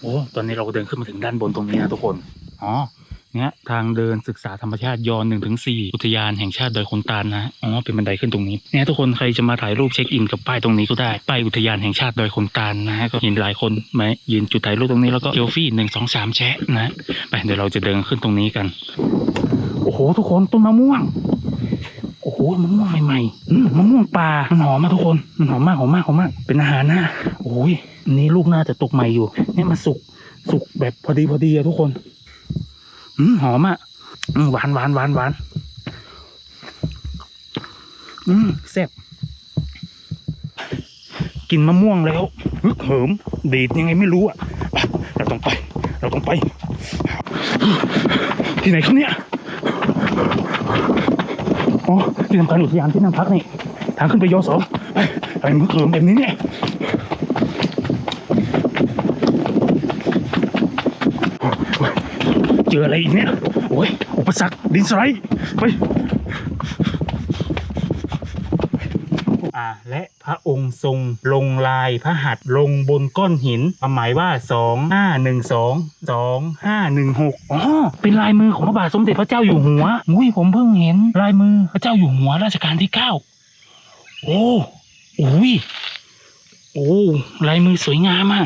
โอ้ตอนนี้เราก็เดินขึ้นมาถึงด้านบนตรงนี้นะทุกคนอ๋อเนี่ยทางเดินศึกษาธรรมชาติยอนหนึ่งถึงสี่อุทยานแห่งชาติดอยคนตาลนะฮะอ๋อเป็นบันไดขึ้นตรงนี้เนี่ยทุกคนใครจะมาถ่ายรูปเช็คอินกับป้ายตรงนี้ก็ได้ป้ายอุทยานแห่งชาติดอยคนตาลนะฮะก็เห็นหลายคนไหมยืนจุดถ่ายรูปตรงนี้แล้วก็เซลฟี่หนึ่งสองสามแชะนะไปเดี๋ยวเราจะเดินขึ้นตรงนี้กัน โอ้โหทุกคนต้นมะม่วง อ้โหมะม่วงใหม่ๆมะม่วงป่ามันหอมมากทุกคนมันหอมมากหอมมากหอมมาก เป็นอาหารนะโอ้ยนี้ลูกน่าจะตกใหม่อยู่ เนี่ยมันสุกสุกแบบพอดีพอดีอะทุกคนอืมหอมอะอืมหวานหวานหวานหวานอืมแซ่บกินมะม่วงแล้วฮึกเหิมดีดยังไงไม่รู้อะเราต้องไป เราต้องไป ที่ไหนครับเนี่ยอ๋อ ที่ทำการอุทยานที่นั่งพักนี่ทางขึ้นไปยอสองไปไปมึงเขิมแบบนี้เนี่ยเจออะไรอีกเนี่ยโอ้ยอุปสรรคดินสไลด์ไปาและพระองค์ทรงลงลายพระหัตถ์ลงบนก้อนหินความหมายว่าสองห้าหนึ่งสองสองห้าหนึ่งหกอ๋อเป็นลายมือของพระบาทสมเด็จพระเจ้าอยู่หัวอุ้ยผมเพิ่งเห็นลายมือพระเจ้าอยู่หัวรัชกาลที่เก้าโอ้อุ้ยโอ้ลายมือสวยงามอะ